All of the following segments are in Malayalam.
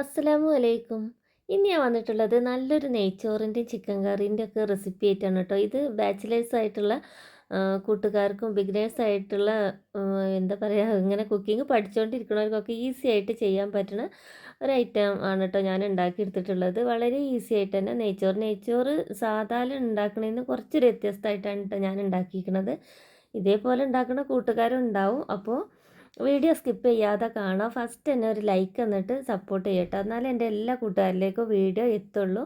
അസ്സലാമു അലൈക്കും. ഇന്ന് ഞാൻ വന്നിട്ടുള്ളത് നല്ലൊരു നെയ്ച്ചോറിന്റെ ചിക്കൻ കറീന്റെ ഒക്കെ റെസിപ്പി ആയിട്ടാണ് കേട്ടോ. ഇത് ബാച്ചിലേഴ്സ് ആയിട്ടുള്ള കൂട്ടുകാർക്കും ബിഗിനേഴ്സ് ആയിട്ടുള്ള എന്താ പറയുക ഇങ്ങനെ കുക്കിംഗ് പഠിച്ചുകൊണ്ടിരിക്കുന്നവർക്കൊക്കെ ഈസി ആയിട്ട് ചെയ്യാൻ പറ്റുന്ന ഒരു ഐറ്റം ആണ് കേട്ടോ ഞാൻ ഉണ്ടാക്കിയെടുത്തിട്ടുള്ളത്. വളരെ ഈസി ആയിട്ട് തന്നെ നെയ്ച്ചോറ്. നെയ്ച്ചോറ് സാധാരണ ഉണ്ടാക്കണതിന് കുറച്ചൊരു വ്യത്യസ്തമായിട്ടാണ് കേട്ടോ ഞാൻ ഉണ്ടാക്കിയിരിക്കുന്നത്. ഇതേപോലെ ഉണ്ടാക്കുന്ന കൂട്ടുകാരും ഉണ്ടാവും അപ്പോൾ വീഡിയോ സ്കിപ്പ് ചെയ്യാതെ കാണാം ഫസ്റ്റ് തന്നെ ഒരു ലൈക്ക് എന്നിട്ട് സപ്പോർട്ട് ചെയ്യട്ടോ. എന്നാലേ എന്റെ എല്ലാ കൂട്ടുകാരിലേക്കും വീഡിയോ എത്തുള്ളൂ.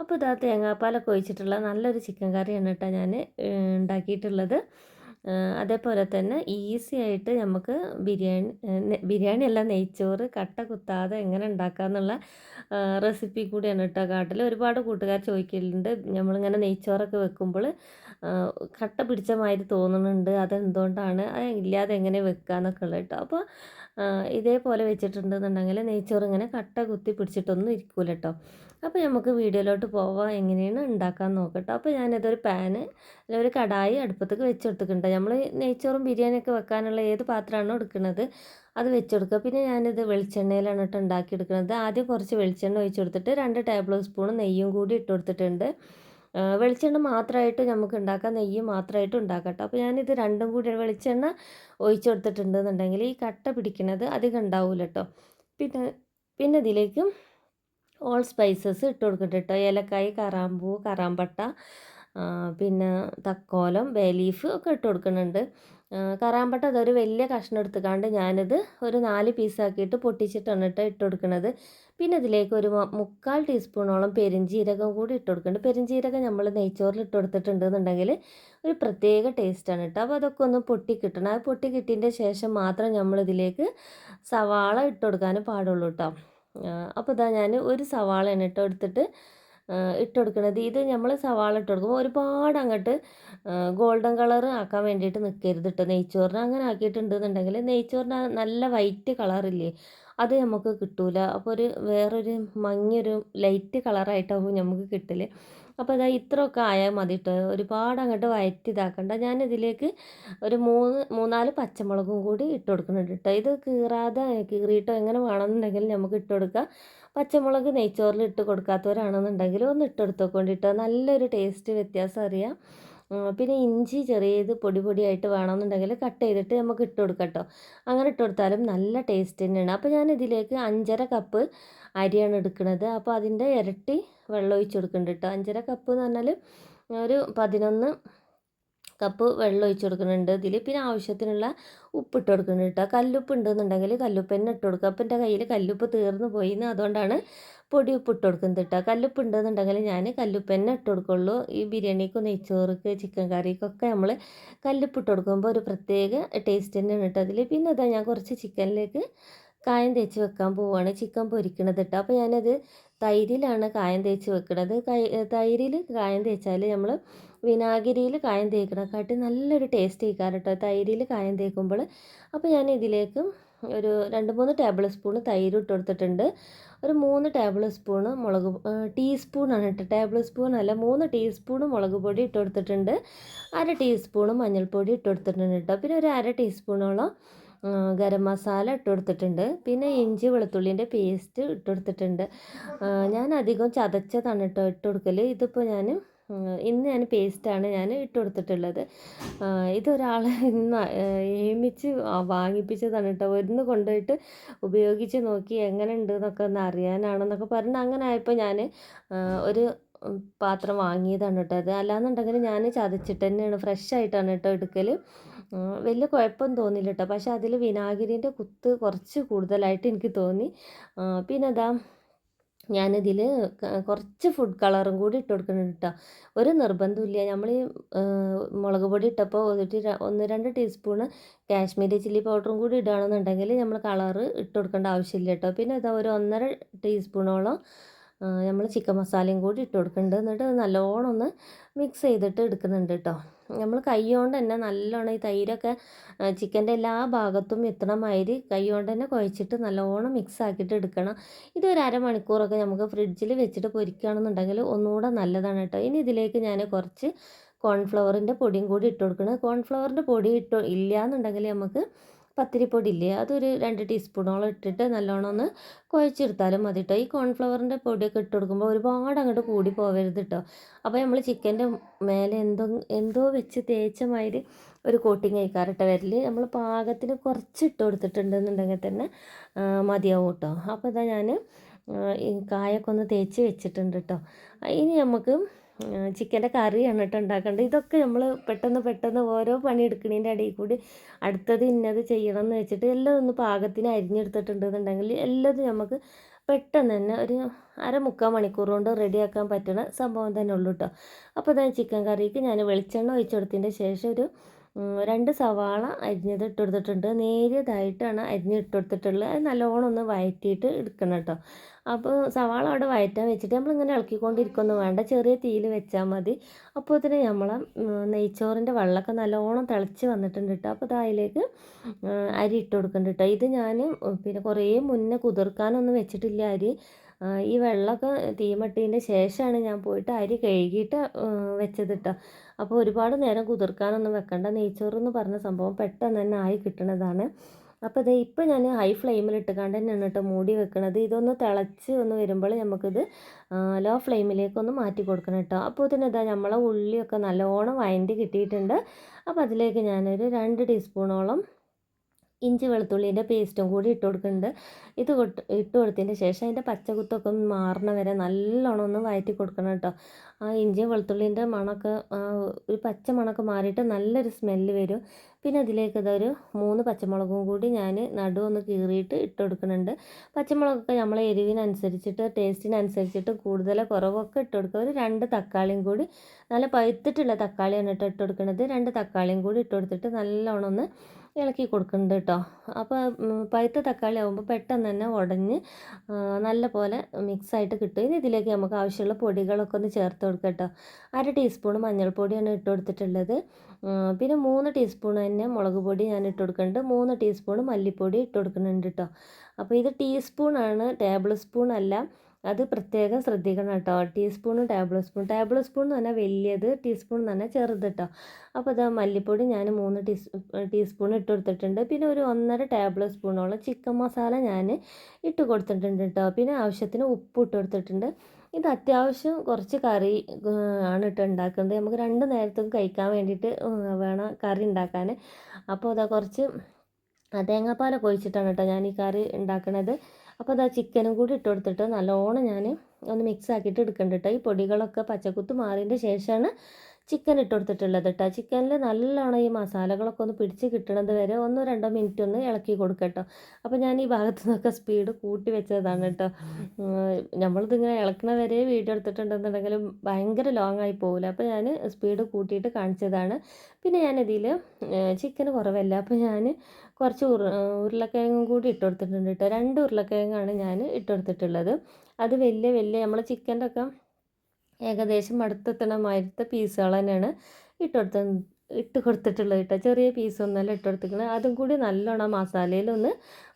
അപ്പോൾ ഇതാ തേങ്ങാപ്പാലൊക്കെ ഒഴിച്ചിട്ടുള്ള നല്ലൊരു ചിക്കൻ കറിയാണ് കേട്ടോ ഞാൻ ഉണ്ടാക്കിയിട്ടുള്ളത്. അതേപോലെ തന്നെ ഈസി ആയിട്ട് നമുക്ക് ബിരിയാണി ബിരിയാണി അല്ല നെയ്ച്ചോറ് കട്ട കുത്താതെ എങ്ങനെ ഉണ്ടാക്കാമെന്നുള്ള റെസിപ്പി കൂടിയാണ് കേട്ടോ കാട്ടിൽ ഒരുപാട് കൂട്ടുകാർ ചോദിക്കലുണ്ട്. നമ്മളിങ്ങനെ നെയ്ച്ചോറൊക്കെ വെക്കുമ്പോൾ കട്ട പിടിച്ച മാതിരി തോന്നുന്നുണ്ട്. അതെന്തുകൊണ്ടാണ്? അത് ഇല്ലാതെ എങ്ങനെ വെക്കാന്നൊക്കെ ഉള്ളത് കേട്ടോ. അപ്പോൾ ഇതേപോലെ വെച്ചിട്ടുണ്ടെന്നുണ്ടെങ്കിൽ നെയ്ച്ചോറ് ഇങ്ങനെ കട്ട കുത്തി പിടിച്ചിട്ടൊന്നും ഇരിക്കൂല കേട്ടോ. അപ്പോൾ നമുക്ക് വീഡിയോയിലോട്ട് പോവാം. എങ്ങനെയാണ് ഉണ്ടാക്കാൻ നോക്കട്ടോ അപ്പോൾ ഞാനിതൊരു പാന് അല്ല ഒരു കടായി അടുപ്പത്തേക്ക് വെച്ചെടുത്തിട്ടുണ്ട്. നമ്മൾ നെയ്ച്ചോറും ബിരിയാണിയൊക്കെ വെക്കാനുള്ള ഏത് പാത്രമാണോ എടുക്കുന്നത് അത് വെച്ചെടുക്കുക. പിന്നെ ഞാനിത് വെളിച്ചെണ്ണയിലാണ് കേട്ടോ ഉണ്ടാക്കിയെടുക്കുന്നത്. ആദ്യം കുറച്ച് വെളിച്ചെണ്ണ ഒഴിച്ച് കൊടുത്തിട്ട് രണ്ട് ടേബിൾ സ്പൂൺ നെയ്യും കൂടി ഇട്ട് കൊടുത്തിട്ടുണ്ട്. വെളിച്ചെണ്ണ മാത്രമായിട്ട് നമുക്ക് ഉണ്ടാക്കാം നെയ്യ് മാത്രമായിട്ട് ഉണ്ടാക്കാം കേട്ടോ അപ്പോൾ ഞാനിത് രണ്ടും കൂടി വെളിച്ചെണ്ണ ഒഴിച്ച് കൊടുത്തിട്ടുണ്ടെന്നുണ്ടെങ്കിൽ ഈ കട്ട പിടിക്കുന്നത് അധികം ഉണ്ടാവില്ല കേട്ടോ പിന്നെ പിന്നെ ഇതിലേക്ക് ഓൾ സ്പൈസസ് ഇട്ട് കൊടുക്കട്ടെ കേട്ടോ ഏലക്കായ് കറാമ്പൂ കറാമ്പട്ട പിന്നെ തക്കോലം ബേ ലീഫ് ഒക്കെ ഇട്ട് കൊടുക്കുന്നുണ്ട് കറാമ്പട്ട അതൊരു വലിയ കഷ്ണം എടുത്തുകാണ്ട് ഞാനിത് ഒരു നാല് പീസാക്കിയിട്ട് പൊട്ടിച്ചിട്ടാണ് ഇട്ട് കൊടുക്കുന്നത് പിന്നെ ഇതിലേക്ക് ഒരു മുക്കാൽ ടീസ്പൂണോളം പെരിഞ്ജീരകം കൂടി ഇട്ട് കൊടുക്കുന്നുണ്ട് പെരിഞ്ജീരകം നമ്മൾ നെയ്ച്ചോറിൽ ഇട്ട് കൊടുത്തിട്ടുണ്ടെന്നുണ്ടെങ്കിൽ ഒരു പ്രത്യേക ടേസ്റ്റാണ് കേട്ടോ. അപ്പോൾ അതൊക്കെ ഒന്ന് പൊട്ടി കിട്ടണം. ആ പൊട്ടി കിട്ടിയതിന്റെ ശേഷം മാത്രം നമ്മളിതിലേക്ക് സവാള ഇട്ട് കൊടുക്കാനും പാടുള്ളൂ കേട്ടോ. അപ്പോൾ ഇതാ ഞാൻ ഒരു സവാളയാണ് കേട്ടോ എടുത്തിട്ട് ഇട്ട് കൊടുക്കുന്നത് ഇത് നമ്മൾ സവാള ഇട്ട് കൊടുക്കുമ്പോൾ ഒരുപാട് അങ്ങോട്ട് ഗോൾഡൻ കളർ ആക്കാൻ വേണ്ടിയിട്ട് നിൽക്കരുത് കേട്ടോ നെയ്ച്ചോറിന് അങ്ങനെ ആക്കിയിട്ടുണ്ടെന്നുണ്ടെങ്കിൽ നെയ്ച്ചോറിന് നല്ല വൈറ്റ് കളറില്ലേ അത് നമുക്ക് കിട്ടൂല. അപ്പോൾ ഒരു വേറൊരു മങ്ങിയൊരു ലൈറ്റ് കളറായിട്ടാവും നമുക്ക് കിട്ടില്ലേ അപ്പോൾ അതാ ഇത്രയൊക്കെ ആയാൽ മതി കേട്ടോ ഒരുപാട് അങ്ങോട്ട് വയറ്റി ഇതാക്കണ്ട. ഞാനിതിലേക്ക് ഒരു മൂന്ന് മൂന്നാൽ പച്ചമുളകും കൂടി ഇട്ട് കൊടുക്കുന്നുണ്ട് കേട്ടോ ഇത് കീറാതെ കീറിയിട്ടോ എങ്ങനെ വേണമെന്നുണ്ടെങ്കിൽ നമുക്ക് ഇട്ട് കൊടുക്കാം പച്ചമുളക് നെയ്ച്ചോറിൽ ഇട്ട് കൊടുക്കാത്തവരാണെന്നുണ്ടെങ്കിൽ ഒന്ന് ഇട്ട് കൊടുത്തോക്കൊണ്ടിട്ടോ നല്ലൊരു ടേസ്റ്റ് വ്യത്യാസം അറിയാം. പിന്നെ ഇഞ്ചി ചെറിയത് പൊടി പൊടിയായിട്ട് വേണമെന്നുണ്ടെങ്കിൽ കട്ട് ചെയ്തിട്ട് നമുക്ക് ഇട്ട് കൊടുക്കാം കേട്ടോ അങ്ങനെ ഇട്ട് കൊടുത്താലും നല്ല ടേസ്റ്റ് തന്നെയാണ്. അപ്പോൾ ഞാൻ ഇതിലേക്ക് അഞ്ചര കപ്പ് അരിയാണ് എടുക്കുന്നത്. അപ്പോൾ അതിന്റെ ഇരട്ടി വെള്ളം ഒഴിച്ച് കൊടുക്കുന്നുണ്ട് കേട്ടോ അഞ്ചര കപ്പ് എന്ന് പറഞ്ഞാൽ ഒരു പതിനൊന്ന് കപ്പ് വെള്ളം ഒഴിച്ച് കൊടുക്കുന്നുണ്ട്. ഇതിൽ പിന്നെ ആവശ്യത്തിനുള്ള ഉപ്പ് ഇട്ട് കൊടുക്കുന്നുണ്ട് കേട്ടോ കല്ലുപ്പ് ഉണ്ടെന്നുണ്ടെങ്കിൽ കല്ലുപ്പ് തന്നെ ഇട്ട് കൊടുക്കുക. അപ്പം എന്റെ കയ്യിൽ കല്ലുപ്പ് തീർന്നു പോയിന്ന് അതുകൊണ്ടാണ് പൊടി ഉപ്പ് ഇട്ട് കൊടുക്കുന്നത് കേട്ടോ കല്ലുപ്പ് ഉണ്ടെന്നുണ്ടെങ്കിൽ ഞാൻ കല്ലുപ്പ് തന്നെ ഇട്ട് കൊടുക്കുള്ളൂ. ഈ ബിരിയാണിക്കും നെയ്ച്ചോറുക്ക് ചിക്കൻ കറിക്കൊക്കെ നമ്മൾ കല്ലുപ്പ് ഇട്ട് കൊടുക്കുമ്പോൾ ഒരു പ്രത്യേക ടേസ്റ്റ് തന്നെയാണ് കേട്ടോ അതിൽ പിന്നെ ഇതാ ഞാൻ കുറച്ച് ചിക്കനിലേക്ക് കായം തേച്ച് വെക്കാൻ പോവുകയാണ് ചിക്കൻ പൊരിക്കണത് കേട്ടോ അപ്പോൾ ഞാനത് തൈരിലാണ് കായം തേച്ച് വെക്കണത്. തൈരിൽ കായം തേച്ചാൽ നമ്മൾ വിനാഗിരിയിൽ കായം തേക്കണക്കാട്ടി നല്ലൊരു ടേസ്റ്റ് ആയിക്കാറ് കേട്ടോ തൈരിൽ കായം തേക്കുമ്പോൾ അപ്പോൾ ഞാൻ ഇതിലേക്ക് ഒരു രണ്ട് മൂന്ന് ടേബിൾ സ്പൂൺ തൈര് ഇട്ട് കൊടുത്തിട്ടുണ്ട്. ഒരു മൂന്ന് ടേബിൾ സ്പൂണ് മുളക് ടീസ്പൂണാണ് കേട്ടോ ടേബിൾ സ്പൂൺ അല്ല മൂന്ന് ടീസ്പൂൺ മുളക് പൊടി ഇട്ട് കൊടുത്തിട്ടുണ്ട്. അര ടീസ്പൂണ് മഞ്ഞൾപ്പൊടി ഇട്ട് കൊടുത്തിട്ടുണ്ട് കേട്ടോ പിന്നെ ഒരു അര ടീസ്പൂണോളം ഗരം മസാല ഇട്ട് കൊടുത്തിട്ടുണ്ട്. പിന്നെ ഇഞ്ചി വെളുത്തുള്ളിന്റെ പേസ്റ്റ് ഇട്ട് കൊടുത്തിട്ടുണ്ട്. ഞാൻ അധികം ചതച്ചതാണ് കേട്ടോ ഇട്ട് കൊടുക്കൽ ഇതിപ്പോൾ ഞാൻ ഇന്ന് ഞാൻ പേസ്റ്റാണ് ഞാൻ ഇട്ട് കൊടുത്തിട്ടുള്ളത്. ഇതൊരാൾ ഇന്ന് ഏമിച്ച് വാങ്ങിപ്പിച്ചതാണ് കേട്ടോ. ഒന്ന് കൊണ്ടുപോയിട്ട് ഉപയോഗിച്ച് നോക്കി എങ്ങനെ ഉണ്ട് എന്നൊക്കെ ഒന്ന് അറിയാനാണെന്നൊക്കെ പറഞ്ഞ് അങ്ങനെ ആയപ്പോൾ ഞാൻ ഒരു പാത്രം വാങ്ങിയതാണ് കേട്ടോ. അത് അല്ലാന്നുണ്ടെങ്കിൽ ഞാൻ ചതച്ചിട്ട് തന്നെയാണ്. ഫ്രഷ് ആയിട്ടാണ് കേട്ടോ എടുക്കൽ വലിയ കുഴപ്പം തോന്നില്ല കേട്ടോ. പക്ഷേ അതിൽ വിനാഗിരിന്റെ കുത്ത് കുറച്ച് കൂടുതലായിട്ട് എനിക്ക് തോന്നി. പിന്നെ അതാ ഞാനിതിൽ കുറച്ച് ഫുഡ് കളറും കൂടി ഇട്ട് കൊടുക്കുന്നുണ്ട് കേട്ടോ ഒരു നിർബന്ധമില്ല നമ്മൾ ഈ മുളക് പൊടി ഇട്ടപ്പോൾ ഒന്ന് രണ്ട് ടീസ്പൂണ് കാശ്മീരി ചില്ലി പൗഡറും കൂടി ഇടുകയാണെന്നുണ്ടെങ്കിൽ നമ്മൾ കളറ് ഇട്ട് കൊടുക്കേണ്ട ആവശ്യമില്ല കേട്ടോ പിന്നെ ഇതാ ഒരു ഒന്നര ടീസ്പൂണോളം നമ്മൾ ചിക്കൻ മസാലയും കൂടി ഇട്ട് കൊടുക്കുന്നുണ്ട് എന്നിട്ട് നല്ലോണം ഒന്ന് മിക്സ് ചെയ്തിട്ട് എടുക്കുന്നുണ്ട് കേട്ടോ നമ്മൾ കൈ കൊണ്ട് തന്നെ നല്ലോണം ഈ തൈരൊക്കെ ചിക്കന്റെ എല്ലാ ഭാഗത്തും എത്തണ മാതിരി കൈ കൊണ്ട് തന്നെ കുഴച്ചിട്ട് നല്ലോണം മിക്സ് ആക്കിയിട്ട് എടുക്കണം. ഇത് ഒരു അരമണിക്കൂറൊക്കെ നമുക്ക് ഫ്രിഡ്ജിൽ വെച്ചിട്ട് പൊരിക്കുകയാണെന്നുണ്ടെങ്കിൽ ഒന്നുകൂടെ നല്ലതാണ് കേട്ടോ ഇനി ഇതിലേക്ക് ഞാൻ കുറച്ച് കോൺഫ്ലവറിന്റെ പൊടിയും കൂടി ഇട്ട് കൊടുക്കണം. കോൺഫ്ലവറിന്റെ പൊടി ഇട്ട് ഇല്ല എന്നുണ്ടെങ്കിൽ നമുക്ക് പത്തിരിപ്പൊടി ഇല്ലേ അതൊരു രണ്ട് ടീസ്പൂണോളം ഇട്ടിട്ട് നല്ലോണം ഒന്ന് കുഴച്ചെടുത്താലും മതി കേട്ടോ ഈ കോൺഫ്ലവറിന്റെ പൊടിയൊക്കെ ഇട്ട് കൊടുക്കുമ്പോൾ ഒരുപാട് അങ്ങോട്ട് കൂടി പോകരുത് കേട്ടോ അപ്പോൾ നമ്മൾ ചിക്കന്റെ മേലെ എന്തോ എന്തോ വെച്ച് തേച്ച മാതിരി ഒരു കോട്ടിങ് കഴിക്കാറിട്ട വരൽ നമ്മൾ പാകത്തിന് കുറച്ച് ഇട്ട് കൊടുത്തിട്ടുണ്ടെന്നുണ്ടെങ്കിൽ തന്നെ മതിയാവും കേട്ടോ അപ്പോൾ ഇതാ ഞാൻ കായൊക്കെ ഒന്ന് തേച്ച് വെച്ചിട്ടുണ്ട് കേട്ടോ ഇനി നമുക്ക് ചിക്കന്റെ കറിയാണ് കേട്ടോ ഉണ്ടാക്കേണ്ടത്. ഇതൊക്കെ നമ്മൾ പെട്ടെന്ന് പെട്ടെന്ന് ഓരോ പണി എടുക്കുന്നതിന്റെ ഇടയിൽ കൂടി അടുത്തത് ഇന്നത് ചെയ്യണം എന്ന് വെച്ചിട്ട് എല്ലാം ഒന്ന് പാകത്തിന് അരിഞ്ഞെടുത്തിട്ടുണ്ടെന്നുണ്ടെങ്കിൽ എല്ലാതും നമുക്ക് പെട്ടെന്ന് തന്നെ ഒരു അര മുക്കാൽ മണിക്കൂർ കൊണ്ട് റെഡിയാക്കാൻ പറ്റുന്ന സംഭവം തന്നെ ഉള്ളൂ കേട്ടോ അപ്പോൾ തന്നെ ചിക്കൻ കറിക്ക് ഞാൻ വെളിച്ചെണ്ണ ഒഴിച്ചെടുത്തതിന്റെ ശേഷം ഒരു രണ്ട് സവാള അരിഞ്ഞത് ഇട്ട് കൊടുത്തിട്ടുണ്ട് നേരിയതായിട്ടാണ് അരിഞ്ഞിട്ട് കൊടുത്തിട്ടുള്ളത് അത് നല്ലോണം ഒന്ന് വഴറ്റിയിട്ട് എടുക്കണം കേട്ടോ. അപ്പോൾ സവാള അവിടെ വയറ്റാൻ വെച്ചിട്ട് നമ്മളിങ്ങനെ ഇളക്കിക്കൊണ്ടിരിക്കൊന്നും വേണ്ട. ചെറിയ തീയിൽ വെച്ചാൽ മതി. അപ്പോൾ തന്നെ നമ്മൾ നെയ്ച്ചോറിന്റെ വെള്ളമൊക്കെ നല്ലോണം തിളച്ച് വന്നിട്ടുണ്ട് കേട്ടോ. അപ്പോൾ അതിലേക്ക് അരി ഇട്ട് കൊടുക്കുന്നുണ്ട് കേട്ടോ. ഇത് ഞാൻ പിന്നെ കുറേ മുന്നേ കുതിർക്കാനൊന്നും വെച്ചിട്ടില്ല അരി. ഈ വെള്ളമൊക്കെ തീമട്ടതിന്റെ ശേഷമാണ് ഞാൻ പോയിട്ട് അരി കഴുകിയിട്ട് വെച്ചത് കേട്ടോ അപ്പോൾ ഒരുപാട് നേരം കുതിർക്കാനൊന്നും വെക്കണ്ട. നെയ്ച്ചോറ് എന്ന് പറഞ്ഞ സംഭവം പെട്ടെന്ന് തന്നെ ആയി കിട്ടുന്നതാണ് അപ്പോൾ ഇത് ഇപ്പോൾ ഞാൻ ഹൈ ഫ്ലെയിമിൽ ഇട്ടുകൊണ്ട് തന്നെയാണ് കേട്ടോ മൂടി വെക്കണത്. ഇതൊന്ന് തിളച്ച് ഒന്ന് വരുമ്പോൾ നമുക്കിത് ലോ ഫ്ലെയിമിലേക്കൊന്ന് മാറ്റി കൊടുക്കണം കേട്ടോ അപ്പോൾ തന്നെ ഇതാ നമ്മളെ ഉള്ളിയൊക്കെ നല്ലോണം വയണ്ടി കിട്ടിയിട്ടുണ്ട്. അപ്പോൾ അതിലേക്ക് ഞാനൊരു രണ്ട് ടീസ്പൂണോളം ഇഞ്ചി വെളുത്തുള്ളിന്റെ പേസ്റ്റും കൂടി ഇട്ട് കൊടുക്കുന്നുണ്ട്. ഇത് ഇട്ട് കൊടുത്തതിന്റെ ശേഷം അതിന്റെ പച്ചകുത്തൊക്കെ ഒന്ന് മാറണ വരെ നല്ലോണം ഒന്ന് വഴറ്റി കൊടുക്കണം കേട്ടോ. ആ ഇഞ്ചിയും വെളുത്തുള്ളിന്റെ മണമൊക്കെ ഒരു പച്ച മണമൊക്കെ മാറിയിട്ട് നല്ലൊരു സ്മെല്ല് വരും. പിന്നെ അതിലേക്ക് ഇതൊരു മൂന്ന് പച്ചമുളകും കൂടി ഞാൻ നടുവൊന്ന് കീറിയിട്ട് ഇട്ട് കൊടുക്കുന്നുണ്ട്. പച്ചമുളകൊക്കെ നമ്മളെ എരിവിനനുസരിച്ചിട്ട് ടേസ്റ്റിനനുസരിച്ചിട്ട് കൂടുതൽ കുറവൊക്കെ ഇട്ട് കൊടുക്കുക. ഒരു രണ്ട് തക്കാളിയും കൂടി നല്ല പഴുത്തിട്ടുള്ള തക്കാളിയാണ് ഇട്ട് ഇട്ട് കൊടുക്കുന്നത്. രണ്ട് തക്കാളിയും കൂടി ഇട്ട് കൊടുത്തിട്ട് നല്ലോണം ഒന്ന് ഇളക്കി കൊടുക്കുന്നുണ്ട് കേട്ടോ അപ്പോൾ പഴുത്ത തക്കാളി ആകുമ്പോൾ പെട്ടെന്ന് തന്നെ ഉടഞ്ഞ് നല്ല പോലെ മിക്സായിട്ട് കിട്ടും. ഇനി ഇതിലേക്ക് നമുക്ക് ആവശ്യമുള്ള പൊടികളൊക്കെ ഒന്ന് ചേർത്ത് കൊടുക്കാം കേട്ടോ അര ടീസ്പൂൺ മഞ്ഞൾപ്പൊടിയാണ് ഇട്ട് കൊടുത്തിട്ടുള്ളത്. പിന്നെ മൂന്ന് ടീസ്പൂൺ തന്നെ മുളക് പൊടി ഞാൻ ഇട്ട് കൊടുക്കുന്നുണ്ട് മൂന്ന് ടീസ്പൂൺ മല്ലിപ്പൊടി ഇട്ട് കൊടുക്കുന്നുണ്ട് കേട്ടോ അപ്പോൾ ഇത് ടീസ്പൂണാണ് ടേബിൾ സ്പൂൺ അല്ല. അത് പ്രത്യേകം ശ്രദ്ധിക്കണം കേട്ടോ. ടീസ്പൂണും ടേബിൾ സ്പൂൺ ടേബിൾ സ്പൂൺ എന്ന് പറഞ്ഞാൽ വലിയത് ടീസ്പൂൺ എന്ന് പറഞ്ഞാൽ ചെറുത് കേട്ടോ അപ്പോൾ അത് മല്ലിപ്പൊടി ഞാൻ മൂന്ന് ടീസ് ടീസ്പൂൺ ഇട്ട് കൊടുത്തിട്ടുണ്ട്. പിന്നെ ഒരു ഒന്നര ടേബിൾ സ്പൂണോളം ചിക്കൻ മസാല ഞാൻ ഇട്ട് കൊടുത്തിട്ടുണ്ട് കേട്ടോ പിന്നെ ആവശ്യത്തിന് ഉപ്പ് ഇട്ട് കൊടുത്തിട്ടുണ്ട്. ഇത് അത്യാവശ്യം കുറച്ച് കറി ആണ് ഇട്ട് ഉണ്ടാക്കുന്നത്. നമുക്ക് രണ്ട് നേരത്തും കഴിക്കാൻ വേണ്ടിയിട്ട് വേണം കറി ഉണ്ടാക്കാൻ. അപ്പോൾ അതാ കുറച്ച് തേങ്ങാപ്പാലൊക്കെ ഒഴിച്ചിട്ടാണ് കേട്ടോ ഞാൻ ഈ കറി ഉണ്ടാക്കുന്നത് അപ്പോൾ ആ ചിക്കനും കൂടി ഇട്ട് കൊടുത്തിട്ട് നല്ലോണം ഞാൻ ഒന്ന് മിക്സ് ആക്കിയിട്ട് എടുക്കുന്നുണ്ട് കേട്ടോ ഈ പൊടികളൊക്കെ പച്ചക്കുത്ത് മാറിയതിന്റെ ശേഷമാണ് ചിക്കൻ ഇട്ട് കൊടുത്തിട്ടുള്ളത് കേട്ടോ ചിക്കനിൽ നല്ലോണം ഈ മസാലകളൊക്കെ ഒന്ന് പിടിച്ച് കിട്ടണത് വരെ ഒന്നോ രണ്ടോ മിനിറ്റ് ഒന്ന് ഇളക്കി കൊടുക്കട്ടോ അപ്പോൾ ഞാൻ ഈ ഭാഗത്തു നിന്നൊക്കെ സ്പീഡ് കൂട്ടി വെച്ചതാണ് കേട്ടോ നമ്മളിതിങ്ങനെ ഇളക്കണ വരെ വീഡിയോ എടുത്തിട്ടുണ്ടെന്നുണ്ടെങ്കിലും ഭയങ്കര ലോങ് ആയി പോകില്ല അപ്പോൾ ഞാൻ സ്പീഡ് കൂട്ടിയിട്ട് കാണിച്ചതാണ്. പിന്നെ ഞാനിതിൽ ചിക്കൻ കുറവല്ല? അപ്പോൾ ഞാൻ കുറച്ച് ഉരു ഉരുളക്കിഴങ്ങും കൂടി ഇട്ട് കൊടുത്തിട്ടുണ്ട് കേട്ടോ രണ്ട് ഉരുളക്കിഴങ്ങാണ് ഞാൻ ഇട്ട് കൊടുത്തിട്ടുള്ളത് അത് വലിയ വലിയ നമ്മൾ ചിക്കന്റെ ഒക്കെ ഏകദേശം അടുത്തെത്തണ മാതിരത്തെ പീസുകൾ തന്നെയാണ് ഇട്ടുകൊടുത്ത ഇട്ട് കൊടുത്തിട്ടുള്ളത് കേട്ടോ. ചെറിയ പീസൊന്നല്ല ഇട്ട് കൊടുത്തിരിക്കുന്നത്. അതും കൂടി നല്ലോണം മസാലയിലൊന്ന്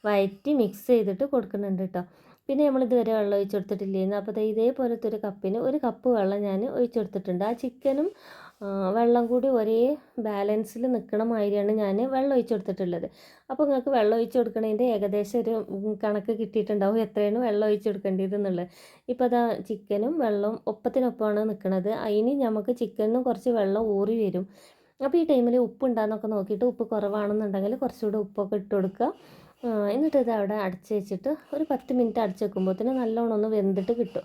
വയറ്റി മിക്സ് ചെയ്തിട്ട് കൊടുക്കുന്നുണ്ട് കേട്ടോ. പിന്നെ നമ്മൾ ഇതുവരെ വെള്ളം ഒഴിച്ചു കൊടുത്തിട്ടില്ലായിരുന്നു അപ്പോൾ ഇതേപോലത്തെ ഒരു കപ്പിന് ഒരു കപ്പ് വെള്ളം ഞാൻ ഒഴിച്ചു കൊടുത്തിട്ടുണ്ട്. ആ ചിക്കനും വെള്ളം കൂടി ഒരേ ബാലൻസിൽ നിൽക്കണ മാതിരിയാണ് ഞാൻ വെള്ളം ഒഴിച്ച് കൊടുത്തിട്ടുള്ളത്. അപ്പോൾ നിങ്ങൾക്ക് വെള്ളം ഒഴിച്ച് കൊടുക്കണതിന്റെ ഏകദേശം ഒരു കണക്ക് കിട്ടിയിട്ടുണ്ടാവും എത്രയാണ് വെള്ളം ഒഴിച്ച് കൊടുക്കേണ്ടതെന്നുള്ളത്. ഇപ്പോൾ അതാ ചിക്കനും വെള്ളവും ഒപ്പത്തിനൊപ്പമാണ് നിൽക്കുന്നത് അതിന് നമുക്ക് ചിക്കനും കുറച്ച് വെള്ളം ഊറി വരും. അപ്പോൾ ഈ ടൈമിൽ ഉപ്പ് ഉണ്ടാകുന്നൊക്കെ നോക്കിയിട്ട് ഉപ്പ് കുറവാണെന്നുണ്ടെങ്കിൽ കുറച്ചുകൂടെ ഉപ്പൊക്കെ ഇട്ട് കൊടുക്കുക. എന്നിട്ട് ഇത് അവിടെ അടച്ച് വെച്ചിട്ട് ഒരു പത്ത് മിനിറ്റ് അടച്ച് വെക്കുമ്പോഴത്തേന് നല്ലോണം ഒന്ന് വെന്തിട്ട് കിട്ടും.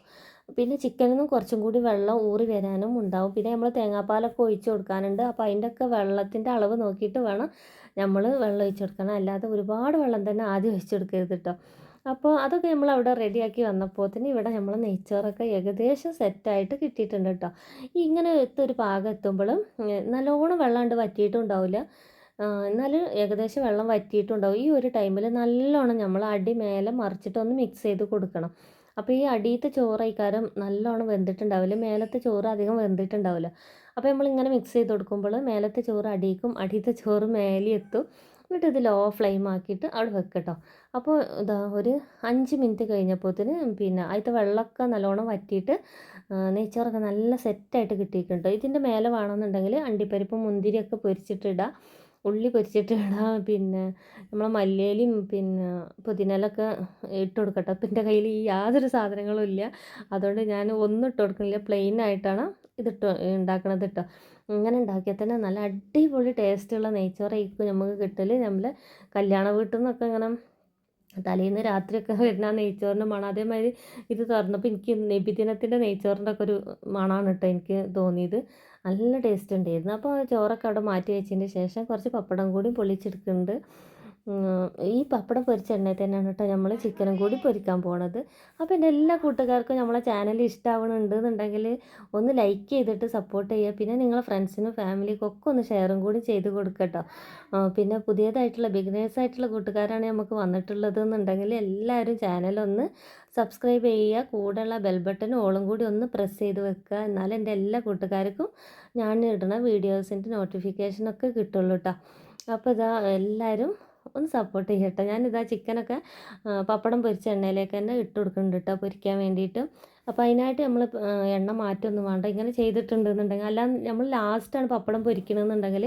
പിന്നെ ചിക്കനിൽ നിന്നും കുറച്ചും കൂടി വെള്ളം ഊറി വരാനും ഉണ്ടാവും. പിന്നെ നമ്മൾ തേങ്ങാപ്പാലൊക്കെ ഒഴിച്ചു കൊടുക്കാനുണ്ട്. അപ്പോൾ അതിന്റെ ഒക്കെ വെള്ളത്തിന്റെ അളവ് നോക്കിയിട്ട് വേണം നമ്മൾ വെള്ളം ഒഴിച്ചു കൊടുക്കണം. അല്ലാതെ ഒരുപാട് വെള്ളം തന്നെ ആദ്യം ഒഴിച്ചു കൊടുക്കരുത് കേട്ടോ അപ്പോൾ അതൊക്കെ നമ്മൾ അവിടെ റെഡിയാക്കി വന്നപ്പോൾ തന്നെ ഇവിടെ നമ്മൾ നെയ്ച്ചോറൊക്കെ ഏകദേശം സെറ്റായിട്ട് കിട്ടിയിട്ടുണ്ട് കേട്ടോ ഇങ്ങനെ ഒരു പാകം എത്തുമ്പോഴും നല്ലോണം വെള്ളം വറ്റിയിട്ടും ഉണ്ടാവില്ല എന്നാൽ ഏകദേശം വെള്ളം വറ്റിയിട്ടുണ്ടാവും. ഈ ഒരു ടൈമിൽ നല്ലോണം നമ്മൾ അടി മേലെ മറിച്ചിട്ടൊന്ന് മിക്സ് ചെയ്ത് കൊടുക്കണം. അപ്പോൾ ഈ അടിയത്തെ ചോറ് ഇക്കാരം നല്ലോണം വെന്തിട്ടുണ്ടാവില്ല. മേലത്തെ ചോറ് അധികം വെന്തിട്ടുണ്ടാവില്ല. അപ്പോൾ നമ്മളിങ്ങനെ മിക്സ് ചെയ്ത് കൊടുക്കുമ്പോൾ മേലത്തെ ചോറ് അടിയിക്കും അടിയത്തെ ചോറ് മേലെ എത്തും എന്നിട്ട് ഇത് ലോ ഫ്ലെയിം ആക്കിയിട്ട് അവിടെ വെക്കട്ടോ. അപ്പോൾ ഇതാ ഒരു അഞ്ച് മിനിറ്റ് കഴിഞ്ഞപ്പോഴത്തേന് പിന്നെ അതിന്റെ വെള്ളമൊക്കെ നല്ലോണം വറ്റിയിട്ട് നെയ്ച്ചോറൊക്കെ നല്ല സെറ്റായിട്ട് കിട്ടിയിട്ടുണ്ട്. ഇതിന്റെ മേലെ വേണമെന്നുണ്ടെങ്കിൽ അണ്ടിപ്പരിപ്പ് മുന്തിരിയൊക്കെ പൊരിച്ചിട്ടിടാം. ഉള്ളി പൊരിച്ചിട്ട് പിന്നെ നമ്മളെ മല്ലിയിലയും പിന്നെ പുതിനയിലൊക്കെ ഇട്ട് കൊടുക്കട്ടെ. അപ്പം എന്റെ കയ്യിൽ യാതൊരു സാധനങ്ങളും ഇല്ല. അതുകൊണ്ട് ഞാൻ ഒന്നും ഇട്ട് കൊടുക്കുന്നില്ല പ്ലെയിൻ ആയിട്ടാണ് ഇതിട്ട് ഉണ്ടാക്കണത് കേട്ടോ ഇങ്ങനെ ഉണ്ടാക്കിയാൽ തന്നെ നല്ല അടിപൊളി ടേസ്റ്റുള്ള നെയ്ച്ചോറായിരിക്കും നമുക്ക് കിട്ടൽ നമ്മൾ കല്യാണ വീട്ടിൽ നിന്നൊക്കെ ഇങ്ങനെ തലേന്ന് രാത്രിയൊക്കെ വരുന്ന നെയ്ച്ചോറിന്റെ മണം. അതേമാതിരി ഇത് തുറന്നപ്പോൾ എനിക്ക് നബിദിനത്തിന്റെ നെയ്ച്ചോറിന്റെ ഒക്കെ ഒരു മണമാണ് കേട്ടോ എനിക്ക് തോന്നിയത്. നല്ല ടേസ്റ്റ് ഉണ്ടായിരുന്നു. അപ്പോൾ ചോറൊക്കെ അവിടെ മാറ്റി വെച്ചതിന് ശേഷം കുറച്ച് പപ്പടം കൂടി പൊള്ളിച്ചെടുക്കുന്നുണ്ട്. ഈ പപ്പടം പൊരിച്ച എണ്ണയിൽ തന്നെയാണ് കേട്ടോ നമ്മൾ ചിക്കനും കൂടി പൊരിക്കാൻ പോണത്. അപ്പോൾ എന്റെ എല്ലാ കൂട്ടുകാർക്കും നമ്മളെ ചാനൽ ഇഷ്ടമാവണുണ്ട് എന്നുണ്ടെങ്കിൽ ഒന്ന് ലൈക്ക് ചെയ്തിട്ട് സപ്പോർട്ട് ചെയ്യുക. പിന്നെ നിങ്ങളെ ഫ്രണ്ട്സിനും ഫാമിലിക്കും ഒക്കെ ഒന്ന് ഷെയറും കൂടി ചെയ്ത് കൊടുക്കട്ടോ പിന്നെ പുതിയതായിട്ടുള്ള ബിഗിനേഴ്സ് ആയിട്ടുള്ള കൂട്ടുകാരാണ് നമുക്ക് വന്നിട്ടുള്ളത് എന്നുണ്ടെങ്കിൽ എല്ലാവരും ചാനലൊന്ന് സബ്സ്ക്രൈബ് ചെയ്യുക. കൂടെയുള്ള ബെൽ ബട്ടൺ ഓളും കൂടി ഒന്ന് പ്രസ് ചെയ്ത് വെക്കുക. എന്നാലും എന്റെ എല്ലാ കൂട്ടുകാർക്കും ഞാൻ ഇടുന്ന വീഡിയോസിന്റെ നോട്ടിഫിക്കേഷനൊക്കെ കിട്ടുള്ളൂ കേട്ടോ അപ്പോൾ ഇതാ എല്ലാവരും ഒന്ന് സപ്പോർട്ട് ചെയ്യട്ടെ. ഞാനിതാ ചിക്കനൊക്കെ പപ്പടം പൊരിച്ച എണ്ണയിലേക്ക് തന്നെ ഇട്ട് കൊടുക്കുന്നുണ്ട് കേട്ടോ പൊരിക്കാൻ വേണ്ടിയിട്ട്. അപ്പോൾ അതിനായിട്ട് നമ്മൾ എണ്ണ മാറ്റമൊന്നും വേണ്ട. ഇങ്ങനെ ചെയ്തിട്ടുണ്ടെന്നുണ്ടെങ്കിൽ അല്ല നമ്മൾ ലാസ്റ്റാണ് പപ്പടം പൊരിക്കണമെന്നുണ്ടെങ്കിൽ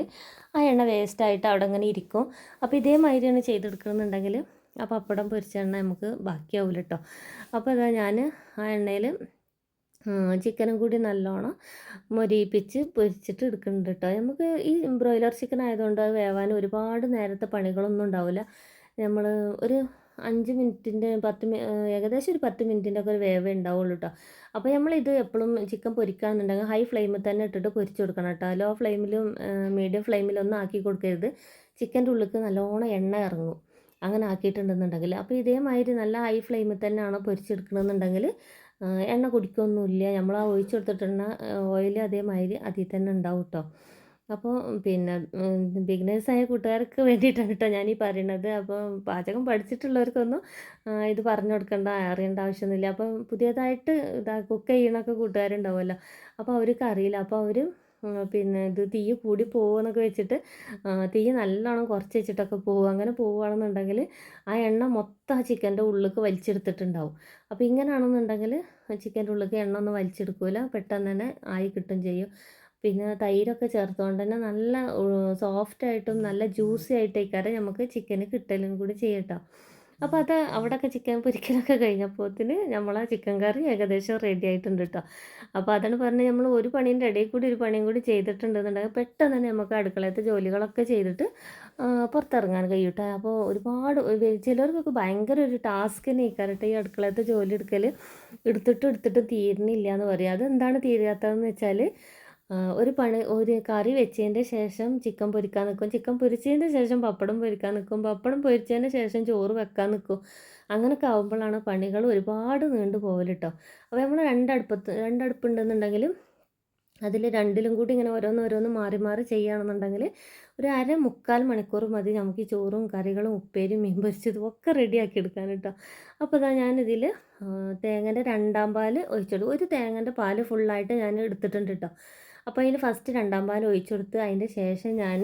ആ എണ്ണ വേസ്റ്റായിട്ട് അവിടെ ഇങ്ങനെ ഇരിക്കും. അപ്പോൾ ഇതേമാതിരിയാണ് ചെയ്തെടുക്കണമെന്നുണ്ടെങ്കിൽ ആ പപ്പടം പൊരിച്ച എണ്ണ നമുക്ക് ബാക്കിയാവില്ല കേട്ടോ അപ്പോൾ ഇതാ ഞാൻ ആ എണ്ണയിൽ ചിക്കനും കൂടി നല്ലോണം മൊരിയിപ്പിച്ച് പൊരിച്ചിട്ട് എടുക്കുന്നുണ്ട് കേട്ടോ നമുക്ക് ഈ ബ്രോയിലർ ചിക്കൻ ആയതുകൊണ്ട് അത് വേവാൻ ഒരുപാട് നേരത്തെ പണികളൊന്നും ഉണ്ടാവില്ല. നമ്മൾ ഒരു അഞ്ച് മിനിറ്റിന്റെ പത്ത് ഏകദേശം ഒരു പത്ത് മിനിറ്റിന്റെ ഒക്കെ ഒരു വേവേ ഉണ്ടാവുള്ളൂ കേട്ടോ അപ്പോൾ നമ്മളിത് എപ്പോഴും ചിക്കൻ പൊരിക്കുകയാണെന്നുണ്ടെങ്കിൽ ഹൈ ഫ്ലെയിമിൽ തന്നെ ഇട്ടിട്ട് പൊരിച്ചു കൊടുക്കണം കേട്ടോ ലോ ഫ്ലെയിമിലും മീഡിയം ഫ്ലെയിമിലും ഒന്നും ആക്കി കൊടുക്കരുത്. ചിക്കന്റെ ഉള്ളിൽ നല്ലോണം എണ്ണ ഇറങ്ങും. അങ്ങനെ ആക്കിയിട്ടുണ്ടെന്നുണ്ടെങ്കിൽ. അപ്പോൾ ഇതേമാതിരി നല്ല ഹൈ ഫ്ലെയിമിൽ തന്നെയാണ് പൊരിച്ചെടുക്കണമെന്നുണ്ടെങ്കിൽ എണ്ണ കുടിക്കൊന്നുമില്ല. നമ്മൾ ആ ഒഴിച്ചു കൊടുത്തിട്ടുള്ള ഓയിൽ അതേമാതിരി അതിൽ തന്നെ ഉണ്ടാവും കേട്ടോ അപ്പോൾ പിന്നെ ബിഗിനേഴ്സായ കൂട്ടുകാർക്ക് വേണ്ടിയിട്ടാണ് കേട്ടോ ഞാനീ പറയണത്. അപ്പോൾ പാചകം പഠിച്ചിട്ടുള്ളവർക്കൊന്നും ഇത് പറഞ്ഞു കൊടുക്കേണ്ട അറിയേണ്ട ആവശ്യമൊന്നുമില്ല. അപ്പോൾ പുതിയതായിട്ട് ഇതാ കുക്ക് ചെയ്യണൊക്കെ കൂട്ടുകാരുണ്ടാവുമല്ലോ. അപ്പോൾ അവർക്ക് അറിയില്ല. അപ്പോൾ അവർ പിന്നെ ഇത് തീ കൂടി പോകുമെന്നൊക്കെ വെച്ചിട്ട് തീ നല്ലോണം കുറച്ച് വെച്ചിട്ടൊക്കെ പോകും അങ്ങനെ പോവുകയാണെന്നുണ്ടെങ്കിൽ ആ എണ്ണ മൊത്തം ആ ചിക്കന്റെ ഉള്ളിലേക്ക് വലിച്ചെടുത്തിട്ടുണ്ടാവും. അപ്പോൾ ഇങ്ങനെയാണെന്നുണ്ടെങ്കിൽ ചിക്കന്റെ ഉള്ളിലേക്ക് എണ്ണ ഒന്നും വലിച്ചെടുക്കില്ല പെട്ടെന്ന് തന്നെ ആയി കിട്ടും ചെയ്യും. പിന്നെ തൈരൊക്കെ ചേർത്തുകൊണ്ട് തന്നെ നല്ല സോഫ്റ്റായിട്ടും നല്ല ജ്യൂസി ആയിട്ടേക്കാരെ നമുക്ക് ചിക്കന് കിട്ടലും കൂടി ചെയ്യട്ടോ. അപ്പോൾ അത് അവിടെയൊക്കെ ചിക്കൻ പൊരിക്കലൊക്കെ കഴിഞ്ഞപ്പോഴത്തിന് നമ്മളെ ചിക്കൻ കറി ഏകദേശം റെഡി ആയിട്ടുണ്ട് കേട്ടോ അപ്പോൾ അതാണ് പറഞ്ഞ് നമ്മൾ ഒരു പണീന്റെ ഇടയിൽ കൂടി ഒരു പണിയും കൂടി ചെയ്തിട്ടുണ്ടെന്നുണ്ടെങ്കിൽ പെട്ടെന്ന് തന്നെ നമുക്ക് അടുക്കളയത്തെ ജോലികളൊക്കെ ചെയ്തിട്ട് പുറത്തിറങ്ങാൻ കഴിയും അപ്പോൾ ഒരുപാട് ചിലർക്കൊക്കെ ഭയങ്കര ഒരു ടാസ്ക് തന്നെ ഇക്കാരട്ടെ ഈ അടുക്കളയത്തെ ജോലി എടുക്കൽ എടുത്തിട്ട് എടുത്തിട്ട് തീരുന്നില്ല എന്ന് പറയും. അതെന്താണ് തീരാത്തതെന്ന് വെച്ചാൽ ഒരു പണി ഒരു കറി വെച്ചതിന്റെ ശേഷം ചിക്കൻ പൊരിക്കാൻ നിൽക്കും ചിക്കൻ പൊരിച്ചതിന്റെ ശേഷം പപ്പടം പൊരിക്കാൻ നിൽക്കും പപ്പടം പൊരിച്ചതിന് ശേഷം ചോറ് വെക്കാൻ നിൽക്കും അങ്ങനെയൊക്കെ ആകുമ്പോഴാണ് പണികൾ ഒരുപാട് നീണ്ടു പോകൽ കേട്ടോ അപ്പോൾ നമ്മൾ രണ്ടടുപ്പത്ത് രണ്ടടുപ്പുണ്ടെന്നുണ്ടെങ്കിലും അതിൽ രണ്ടിലും കൂടി ഇങ്ങനെ ഓരോന്ന് ഓരോന്ന് മാറി മാറി ചെയ്യുകയാണെന്നുണ്ടെങ്കിൽ ഒരു അര മുക്കാൽ മണിക്കൂർ മതി നമുക്ക് ഈ ചോറും കറികളും ഉപ്പേരും മീൻ പൊരിച്ചതും ഒക്കെ റെഡിയാക്കി എടുക്കാൻ കേട്ടോ അപ്പോൾ ഇതാ ഞാനിതിൽ തേങ്ങന്റെ രണ്ടാം പാൽ ഒഴിച്ചിടും ഒരു തേങ്ങന്റെ പാൽ ഫുള്ളായിട്ട് ഞാൻ എടുത്തിട്ടുണ്ട് കേട്ടോ അപ്പോൾ അതിൽ ഫസ്റ്റ് രണ്ടാം പാൽ ഒഴിച്ചു കൊടുത്ത് അതിന്റെ ശേഷം ഞാൻ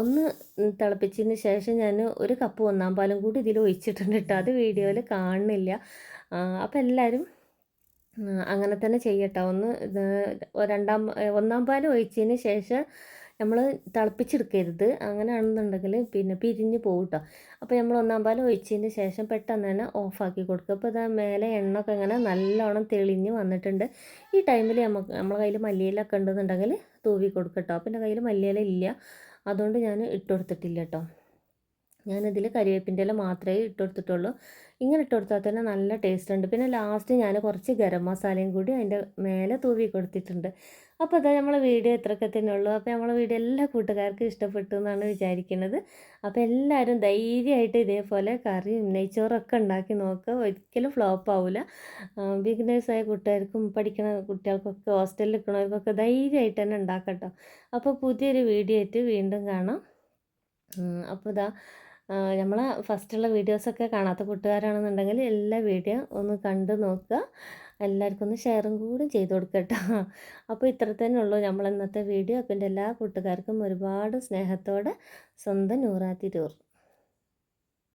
ഒന്ന് തിളപ്പിച്ചതിന് ശേഷം ഞാൻ ഒരു കപ്പ് ഒന്നാം പാലും കൂടി ഇതിൽ ഒഴിച്ചിട്ടുണ്ട് കേട്ടോ അത് വീഡിയോയിൽ കാണുന്നില്ല. അപ്പോൾ എല്ലാവരും അങ്ങനെ തന്നെ ചെയ്യട്ടോ. ഒന്ന് രണ്ടാം ഒന്നാം പാൽ ഒഴിച്ചതിന് ശേഷം നമ്മൾ തിളപ്പിച്ചെടുക്കരുത്. അങ്ങനെയാണെന്നുണ്ടെങ്കിൽ പിന്നെ പിരിഞ്ഞ് പോകും കേട്ടോ അപ്പോൾ നമ്മൾ ഒന്നാം ഒഴിച്ചതിന് ശേഷം പെട്ടെന്ന് തന്നെ ഓഫാക്കി കൊടുക്കുക അപ്പോൾ ഇതാ മേലെ എണ്ണ ഒക്കെ ഇങ്ങനെ നല്ലോണം തെളിഞ്ഞ് വന്നിട്ടുണ്ട്. ഈ ടൈമിൽ നമുക്ക് നമ്മളെ കയ്യിൽ മല്ലിയിലൊക്കെ ഉണ്ടെന്നുണ്ടെങ്കിൽ തൂവി കൊടുക്കട്ടോ അപ്പോൾ എന്റെ കയ്യിൽ മല്ലിയില ഇല്ല. അതുകൊണ്ട് ഞാൻ ഇട്ട് കൊടുത്തിട്ടില്ല കേട്ടോ ഞാനതിൽ കരിവേപ്പിന്റെ ഇല മാത്രമേ ഇട്ട് കൊടുത്തിട്ടുള്ളൂ ഇങ്ങനെ ഇട്ട് കൊടുത്താൽ തന്നെ നല്ല ടേസ്റ്റ് ഉണ്ട് പിന്നെ ലാസ്റ്റ് ഞാൻ കുറച്ച് ഗരം മസാലയും കൂടി അതിന്റെ മേലെ തൂവി കൊടുത്തിട്ടുണ്ട്. അപ്പോൾ അതാ നമ്മളെ വീഡിയോ ഇത്രയൊക്കെ തന്നെ ഉള്ളൂ. അപ്പോൾ നമ്മളെ വീഡിയോ എല്ലാ കൂട്ടുകാർക്കും ഇഷ്ടപ്പെട്ടു എന്നാണ് വിചാരിക്കുന്നത്. അപ്പോൾ എല്ലാവരും ധൈര്യമായിട്ട് ഇതേപോലെ കറിയും നെയ്ച്ചോറൊക്കെ ഉണ്ടാക്കി നോക്കുക. ഒരിക്കലും ഫ്ലോപ്പ് ആവില്ല ബിഗിനേഴ്സായ കൂട്ടുകാർക്കും പഠിക്കുന്ന കുട്ടികൾക്കൊക്കെ ഹോസ്റ്റലിൽ നിൽക്കുന്നവർക്കൊക്കെ ധൈര്യമായിട്ട് തന്നെ ഉണ്ടാക്കട്ടോ അപ്പോൾ പുതിയൊരു വീഡിയോ ആയിട്ട് വീണ്ടും കാണാം. അപ്പോൾ ഇതാ നമ്മളെ ഫസ്റ്റുള്ള വീഡിയോസൊക്കെ കാണാത്ത കൂട്ടുകാരാണെന്നുണ്ടെങ്കിൽ എല്ലാ വീഡിയോ ഒന്ന് കണ്ടു നോക്കുക. എല്ലാവർക്കും ഒന്ന് ഷെയറും കൂടി ചെയ്ത് കൊടുക്കുക അപ്പോൾ ഇത്ര തന്നെ ഉള്ളൂ നമ്മൾ ഇന്നത്തെ വീഡിയോ. അപ്പം എന്റെ എല്ലാ കൂട്ടുകാർക്കും ഒരുപാട് സ്നേഹത്തോടെ സ്വന്തം നൂറാ തിരൂർ